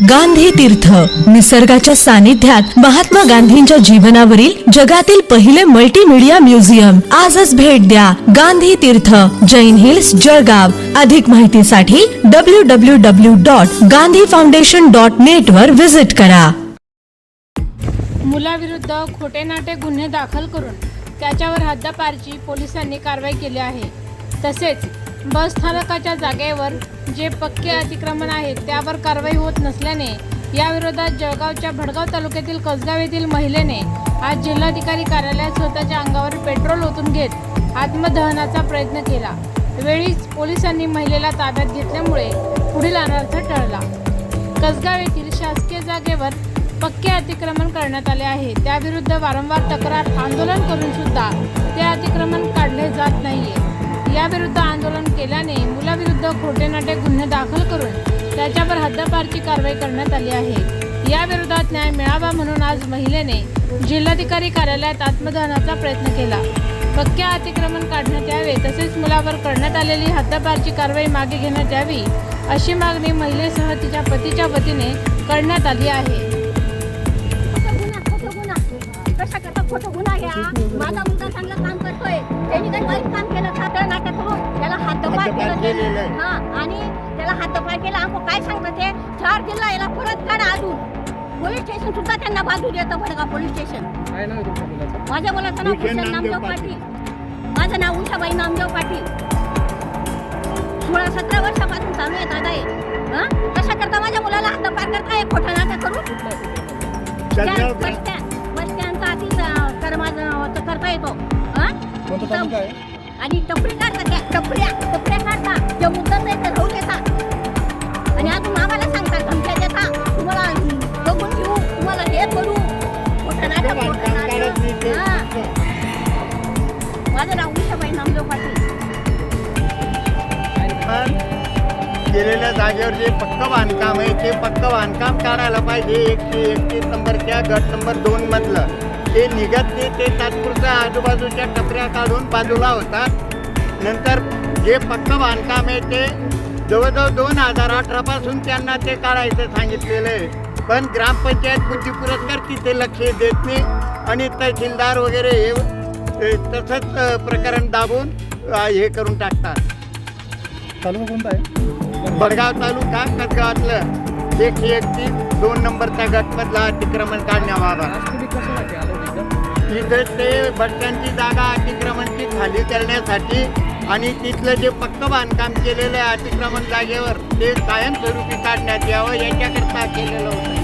गांधी तीर्थ. निसर्गाच्या सानिध्यात महात्मा गांधींच्या जीवनावरील जगातील पहिले मल्टीमीडिया म्युझियम आजच भेट द्या गांधी तीर्थ. जैन हिल्स जळगाव. अधिक माहितीसाठी W W W dot Gandhi foundation dot net वर व्हिजिट करा. मुलाविरुद्ध खोटे नाटे गुन्हे दाखल करून त्याच्यावर हद्दपारची पोलिसांनी कारवाई केली आहे. तसेच बस स्थानकाच्या जागेवर जे पक्के अतिक्रमण आहेत त्यावर कारवाई होत नसल्याने याविरोधात जळगावच्या भडगाव तालुक्यातील कसगाव येथील महिलेने आज जिल्हाधिकारी कार्यालयात स्वतःच्या अंगावर पेट्रोल ओतून घेत आत्मदहनाचा प्रयत्न केला. वेळीच पोलिसांनी महिलेला ताब्यात घेतल्यामुळे पुढील अनर्थ टळला. कसगाव येथील शासकीय जागेवर पक्के अतिक्रमण करण्यात आले आहे. त्याविरुद्ध वारंवार तक्रार आंदोलन करून सुद्धा ते अतिक्रमण काढले जात नाहीये. याविरुद्ध आंदोलन केल्याने मुलाविरुद्ध खोटे नाटे गुन्हे दाखल करून त्याच्यावर हद्दपारची कारवाई करण्यात आली आहे. या विरोधात न्याय मिळावा म्हणून आज महिलेने जिल्हाधिकारी कार्यालयात आत्मदहनाचा प्रयत्न केला. पक्के अतिक्रमण काढण्यात यावे तसेच मुलावर करण्यात आलेली हद्दपारची कारवाई मागे घेण्यात यावी अशी मागणी महिलेसह तिच्या पतीच्या वतीने करण्यात आली आहे. खोटं गुन्हा घ्या. माझा मुलगा चांगलं काम करतोय. त्यांनी काही वाईट काम केलं खातं नाटक करून त्याला हातपाय केलं. हा आणि त्याला हातपाय केला. आमको काय सांगतं ते? चार जिल्हा याला परत काढा अजून. पोलीस स्टेशन सुद्धा त्यांना बाजू देतं भडगाव पोलीस स्टेशन. काय नाव आहे तुमच्या मुलाचं? माझ्या मुलाचं नाव भूषण नामदेव पाटील. माझं नाव उषाबाई नामदेव पाटील. सोळा सतरा वर्षापासून चालू आहे दादा हे. हा? कशा करता माझ्या मुलाला हातपाय करताय? खोटं नाटक करून? येतो हा? कोणतं तालुका आहे? आणि टपरी काढता त्या. टपऱ्या टपऱ्या काढता त्या मुद्दाच आहे ते राहू देता आणि अजून आम्हाला सांगता धमक्या देता तुम्हाला बघून घेऊ. तुम्हाला हे करू. मोठं नाटक, मोठं नाटक. हा. माझं नाव उषाबाई नामदेव पाटील. केलेल्या जागेवर जे पक्क बांधकाम आहे ते पक्क बांधकाम काढायला पाहिजे. एकशे एकतीस नंबरच्या गट नंबर दोन मधलं. ते निघत नाही ते तात्पुरतं आजूबाजूच्या टपऱ्या काढून बाजूला होतात. नंतर जे पक्क बांधकाम आहे ते जवळजवळ दोन हजार अठरापासून त्यांना ते काढायचं सांगितलेलं आहे. पण ग्रामपंचायत बुद्धी पुरस्कार तिथे लक्ष देत नाही आणि तहसीलदार वगैरे हे तसंच प्रकरण दाबून हे करून टाकतात. तालुका कोणता आहे? भडगाव तालुका कसगावातलं एकशे एकतीस दोन नंबरचा गटमधला अतिक्रमण कशासाठी आलो तिथं ते बसस्टँडची जागा अतिक्रमणची खाली करण्यासाठी आणि तिथलं जे पक्क बांधकाम केलेलं आहे अतिक्रमण जागेवर ते कायमस्वरूपी काढण्यात यावं याच्याकरता केलेलं होतं.